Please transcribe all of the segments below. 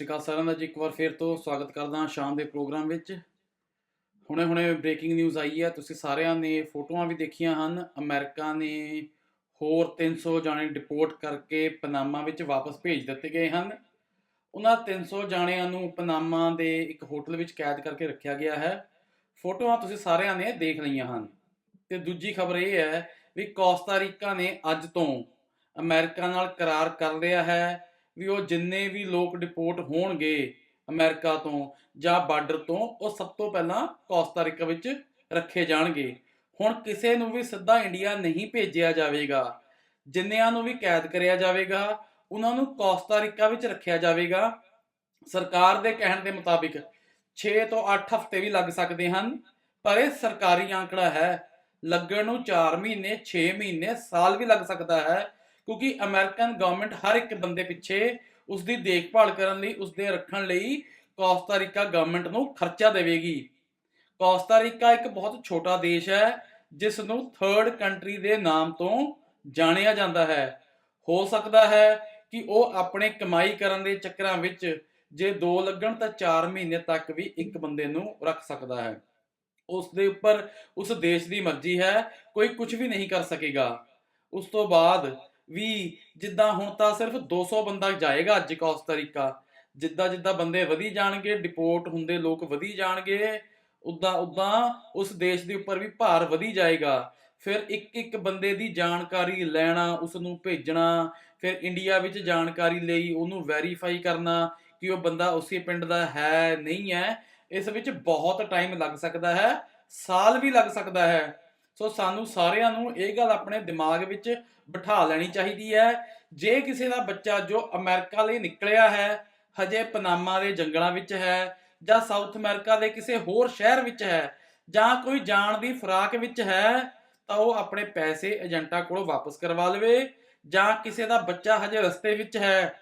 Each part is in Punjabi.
ਸ਼੍ਰੀ ਅਕਾਲ ਸਾਰਿਆਂ ਦਾ ਜੀ, ਇੱਕ ਵਾਰ ਫੇਰ ਤੋਂ ਸਵਾਗਤ ਕਰਦਾ ਸ਼ਾਮ ਦੇ ਪ੍ਰੋਗਰਾਮ ਵਿੱਚ। ਹੁਣੇ-ਹੁਣੇ ਬ੍ਰੇਕਿੰਗ ਨਿਊਜ਼ ਆਈ ਹੈ, ਤੁਸੀਂ ਸਾਰਿਆਂ ਨੇ ਫੋਟੋਆਂ ਵੀ ਦੇਖੀਆਂ ਹਨ। ਅਮਰੀਕਾ ਨੇ ਹੋਰ 300 ਜਾਣੇ ਡਿਪੋਰਟ ਕਰਕੇ ਪਨਾਮਾ ਵਿੱਚ ਵਾਪਸ ਭੇਜ ਦਿੱਤੇ ਗਏ ਹਨ। ਉਹਨਾਂ 300 ਜਾਣਿਆਂ ਨੂੰ ਪਨਾਮਾ ਦੇ ਇੱਕ ਹੋਟਲ ਵਿੱਚ ਕੈਦ ਕਰਕੇ ਰੱਖਿਆ ਗਿਆ ਹੈ। ਫੋਟੋਆਂ ਤੁਸੀਂ ਸਾਰਿਆਂ ਨੇ ਦੇਖ ਲਈਆਂ ਹਨ। ਤੇ ਦੂਜੀ ਖਬਰ ਇਹ ਹੈ ਵੀ ਕੋਸਟਾ ਰੀਕਾ ਨੇ ਅੱਜ ਤੋਂ ਅਮਰੀਕਾ ਨਾਲ ਕਰਾਰ ਕਰ ਲਿਆ ਹੈ। ਵੀ ਉਹ ਜਿੰਨੇ ਵੀ ਲੋਕ ਡਿਪੋਰਟ ਹੋਣਗੇ ਅਮਰੀਕਾ ਤੋਂ ਜਾਂ ਬਾਰਡਰ ਤੋਂ, ਉਹ ਸਭ ਤੋਂ ਪਹਿਲਾਂ ਕੋਸਟਾ ਰੀਕਾ ਵਿੱਚ ਰੱਖੇ ਜਾਣਗੇ। ਹੁਣ ਕਿਸੇ ਨੂੰ ਵੀ ਸਿੱਧਾ ਇੰਡੀਆ ਨਹੀਂ ਭੇਜਿਆ ਜਾਵੇਗਾ, ਜਿੰਨਿਆਂ ਨੂੰ ਵੀ ਕੈਦ ਕਰਿਆ ਜਾਵੇਗਾ, ਉਹਨਾਂ ਨੂੰ ਕੋਸਟਾ ਰੀਕਾ ਵਿੱਚ ਰੱਖਿਆ ਜਾਵੇਗਾ। ਸਰਕਾਰ ਦੇ ਕਹਿਣ ਦੇ ਮੁਤਾਬਿਕ 6 ਤੋਂ 8 ਹਫ਼ਤੇ ਵੀ ਲੱਗ ਸਕਦੇ ਹਨ, ਪਰ ਇਹ ਸਰਕਾਰੀ ਆંકੜਾ ਹੈ। ਲੱਗਣ ਨੂੰ 4 ਮਹੀਨੇ 6 ਮਹੀਨੇ, ਸਾਲ ਵੀ ਲੱਗ ਸਕਦਾ ਹੈ। ਕਿਉਂਕਿ ਅਮਰੀਕਨ ਗਵਰਨਮੈਂਟ ਹਰ ਇੱਕ ਬੰਦੇ ਪਿੱਛੇ ਉਸ ਦੀ ਦੇਖਭਾਲ ਕਰਨ ਲਈ ਉਸ ਦੇ ਰੱਖਣ ਲਈ ਕੋਸਟਾ ਗਵਰਨਮੈਂਟ ਨੂੰ ਖਰਚਾ ਦੇਵੇਗੀ। ਕੋਸਟਾ ਇੱਕ ਬਹੁਤ ਛੋਟਾ ਦੇਸ਼ ਹੈ ਜਿਸ ਨੂੰ ਥਰਡ ਕੰਟਰੀ ਦੇ ਨਾਮ ਤੋਂ ਜਾਣਿਆ ਜਾਂਦਾ ਹੈ। ਹੋ ਸਕਦਾ ਹੈ ਕਿ ਉਹ ਆਪਣੇ ਕਮਾਈ ਕਰਨ ਦੇ ਚੱਕਰਾਂ ਵਿੱਚ ਜੇ 2 ਲੱਗਣ ਤਾਂ 4 ਮਹੀਨੇ ਤੱਕ ਵੀ ਇੱਕ ਬੰਦੇ ਨੂੰ ਰੱਖ ਸਕਦਾ ਹੈ। ਉਸ ਦੇ ਉੱਪਰ, ਉਸ ਦੇਸ਼ ਦੀ ਮਰਜ਼ੀ ਹੈ, ਕੋਈ ਕੁਝ ਵੀ ਨਹੀਂ ਕਰ ਸਕੇਗਾ। ਉਸ ਤੋਂ ਬਾਅਦ ਵੀ ਜਿੱਦਾਂ ਹੁਣ ਤਾਂ ਸਿਰਫ 200 ਬੰਦਾ ਜਾਏਗਾ ਅੱਜ ਕੋਸਟਾ ਰੀਕਾ ਜਿੱਦਾਂ ਜਿੱਦਾਂ ਬੰਦੇ ਵਧੀ ਜਾਣਗੇ ਡਿਪੋਰਟ ਹੁੰਦੇ ਲੋਕ ਵਧੀ ਜਾਣਗੇ, ਉਦਾਂ ਉਦਾਂ ਉਸ ਦੇਸ਼ ਦੇ ਉੱਪਰ ਵੀ ਭਾਰ ਵਧੀ ਜਾਏਗਾ। ਫਿਰ ਇੱਕ ਇੱਕ ਬੰਦੇ ਦੀ ਜਾਣਕਾਰੀ ਲੈਣਾ ਉਸ ਨੂੰ ਭੇਜਣਾ, ਫਿਰ ਇੰਡੀਆ ਵਿੱਚ ਜਾਣਕਾਰੀ ਲਈ ਉਹਨੂੰ ਵੈਰੀਫਾਈ ਕਰਨਾ ਕਿ ਉਹ ਬੰਦਾ ਉਸੇ ਪਿੰਡ ਦਾ ਹੈ, ਨਹੀਂ ਹੈ, ਇਸ ਵਿੱਚ ਬਹੁਤ ਟਾਈਮ ਲੱਗ ਸਕਦਾ ਹੈ, ਸਾਲ ਵੀ ਲੱਗ ਸਕਦਾ ਹੈ। ਸੋ ਸਾਨੂੰ ਸਾਰਿਆਂ ਨੂੰ ਇਹ ਗੱਲ ਆਪਣੇ ਦਿਮਾਗ ਵਿੱਚ ਬਿਠਾ ਲੈਣੀ ਚਾਹੀਦੀ ਹੈ। ਜੇ ਕਿਸੇ ਦਾ ਬੱਚਾ ਜੋ ਅਮਰੀਕਾ ਲਈ ਨਿਕਲਿਆ ਹੈ, ਹਜੇ ਪਨਾਮਾ ਦੇ ਜੰਗਲਾਂ ਵਿੱਚ ਹੈ ਜਾਂ ਸਾਊਥ ਅਮਰੀਕਾ ਦੇ ਕਿਸੇ ਹੋਰ ਸ਼ਹਿਰ ਵਿੱਚ ਹੈ ਜਾਂ ਕੋਈ ਜਾਣ ਦੀ ਫਰਾਕ ਵਿੱਚ ਹੈ, ਤਾਂ ਉਹ ਆਪਣੇ ਪੈਸੇ ਏਜੰਟਾਂ ਕੋਲੋਂ ਵਾਪਸ ਕਰਵਾ ਲਵੇ ਜਾਂ ਕਿਸੇ ਦਾ ਬੱਚਾ ਹਜੇ ਰਸਤੇ ਵਿੱਚ ਹੈ,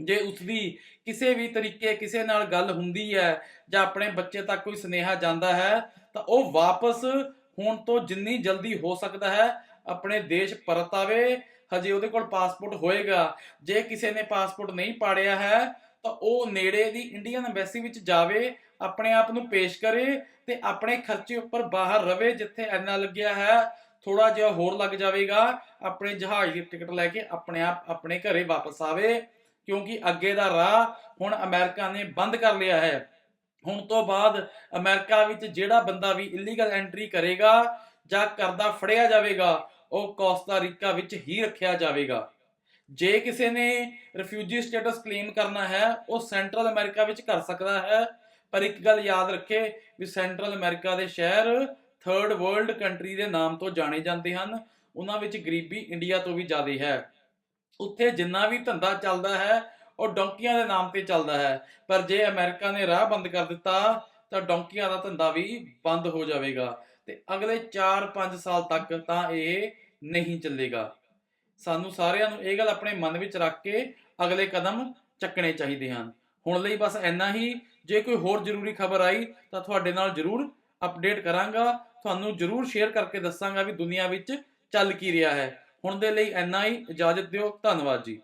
ਜੇ ਉਸ ਦੀ ਕਿਸੇ ਵੀ ਤਰੀਕੇ ਕਿਸੇ ਨਾਲ ਗੱਲ ਹੁੰਦੀ ਹੈ ਜਾਂ ਆਪਣੇ ਬੱਚੇ ਤੱਕ ਕੋਈ ਸੁਨੇਹਾ ਜਾਂਦਾ ਹੈ, ਤਾਂ ਉਹ ਵਾਪਸ ਹੁਣ ਤੋਂ ਜਿੰਨੀ ਜਲਦੀ ਹੋ ਸਕਦਾ ਹੈ, ਆਪਣੇ ਦੇਸ਼ ਪਰਤ ਆਵੇ ਹਜੇ ਉਹਦੇ ਕੋਲ ਪਾਸਪੋਰਟ ਹੋਏਗਾ। ਜੇ ਕਿਸੇ ਨੇ ਪਾਸਪੋਰਟ ਨਹੀਂ ਪਾੜਿਆ ਹੈ, ਤਾਂ ਉਹ ਨੇੜੇ ਦੀ ਇੰਡੀਅਨ ਐਮਬੈਸੀ ਵਿੱਚ ਜਾਵੇ, ਆਪਣੇ ਆਪ ਨੂੰ ਪੇਸ਼ ਕਰੇ ਤੇ ਆਪਣੇ ਖਰਚੇ ਉੱਪਰ ਬਾਹਰ ਰਵੇ, ਜਿੱਥੇ ਇੰਨਾ ਲੱਗਿਆ ਹੈ ਥੋੜਾ ਜਿਹਾ ਹੋਰ ਲੱਗ ਜਾਵੇਗਾ। ਆਪਣੇ ਜਹਾਜ਼ ਦੀ ਟਿਕਟ ਲੈ ਕੇ ਆਪਣੇ ਆਪ ਆਪਣੇ ਘਰੇ ਵਾਪਸ ਆਵੇ, ਕਿਉਂਕਿ ਅੱਗੇ ਦਾ ਰਾਹ ਹੁਣ ਅਮਰੀਕਾ ਨੇ ਬੰਦ ਕਰ ਲਿਆ ਹੈ। ਹੁਣ ਤੋਂ ਬਾਅਦ ਅਮਰੀਕਾ ਵਿੱਚ ਜਿਹੜਾ ਬੰਦਾ ਵੀ ਇਲੀਗਲ ਐਂਟਰੀ ਕਰੇਗਾ ਜਾਂ ਕਰਦਾ ਫੜਿਆ ਜਾਵੇਗਾ, ਉਹ ਕੋਸਟਾ ਰੀਕਾ ਵਿੱਚ ਹੀ ਰੱਖਿਆ ਜਾਵੇਗਾ। ਜੇ ਕਿਸੇ ਨੇ ਰਿਫਿਊਜੀ ਸਟੇਟਸ ਕਲੇਮ ਕਰਨਾ ਹੈ, ਉਹ ਸੈਂਟਰਲ ਅਮਰੀਕਾ ਵਿੱਚ ਕਰ ਸਕਦਾ ਹੈ। ਪਰ ਇੱਕ ਗੱਲ ਯਾਦ ਰੱਖੇ ਵੀ ਸੈਂਟਰਲ ਅਮਰੀਕਾ ਦੇ ਸ਼ਹਿਰ ਥਰਡ ਵਰਲਡ ਕੰਟਰੀ ਦੇ ਨਾਮ ਤੋਂ ਜਾਣੇ ਜਾਂਦੇ ਹਨ। ਉਹਨਾਂ ਵਿੱਚ ਗਰੀਬੀ ਇੰਡੀਆ ਤੋਂ ਵੀ ਜ਼ਿਆਦਾ ਹੈ। ਉੱਥੇ ਜਿੰਨਾ ਵੀ ਧੰਦਾ ਚੱਲਦਾ ਹੈ ਉਹ ਡੌਂਕੀਆਂ ਦੇ ਨਾਮ ਤੇ ਚੱਲਦਾ ਹੈ। ਪਰ ਜੇ ਅਮਰੀਕਾ ਨੇ ਰਾਹ ਬੰਦ ਕਰ ਦਿੱਤਾ, ਤਾਂ ਡੌਂਕੀਆਂ ਦਾ ਧੰਦਾ ਵੀ ਬੰਦ ਹੋ ਜਾਵੇਗਾ ਤੇ ਅਗਲੇ 4-5 ਸਾਲ ਤੱਕ ਤਾਂ ਇਹ ਨਹੀਂ ਚੱਲੇਗਾ। ਸਾਨੂੰ ਸਾਰਿਆਂ ਨੂੰ ਇਹ ਗੱਲ ਆਪਣੇ ਮਨ ਵਿੱਚ ਰੱਖ ਕੇ ਅਗਲੇ ਕਦਮ ਚੱਕਣੇ ਚਾਹੀਦੇ ਹਨ। ਹੁਣ ਲਈ ਬਸ ਇੰਨਾ ਹੀ। ਜੇ ਕੋਈ ਹੋਰ ਜ਼ਰੂਰੀ ਖਬਰ ਆਈ, ਤਾਂ ਤੁਹਾਡੇ ਨਾਲ ਜ਼ਰੂਰ ਅਪਡੇਟ ਕਰਾਂਗਾ। ਤੁਹਾਨੂੰ ਜ਼ਰੂਰ ਸ਼ੇਅਰ ਕਰਕੇ ਦੱਸਾਂਗਾ ਵੀ ਦੁਨੀਆ ਵਿੱਚ ਚੱਲ ਕੀ ਰਿਹਾ ਹੈ। ਹੁਣ ਦੇ ਲਈ ਇੰਨਾ ਹੀ। ਇਜਾਜ਼ਤ ਦਿਓ। ਧੰਨਵਾਦ ਜੀ।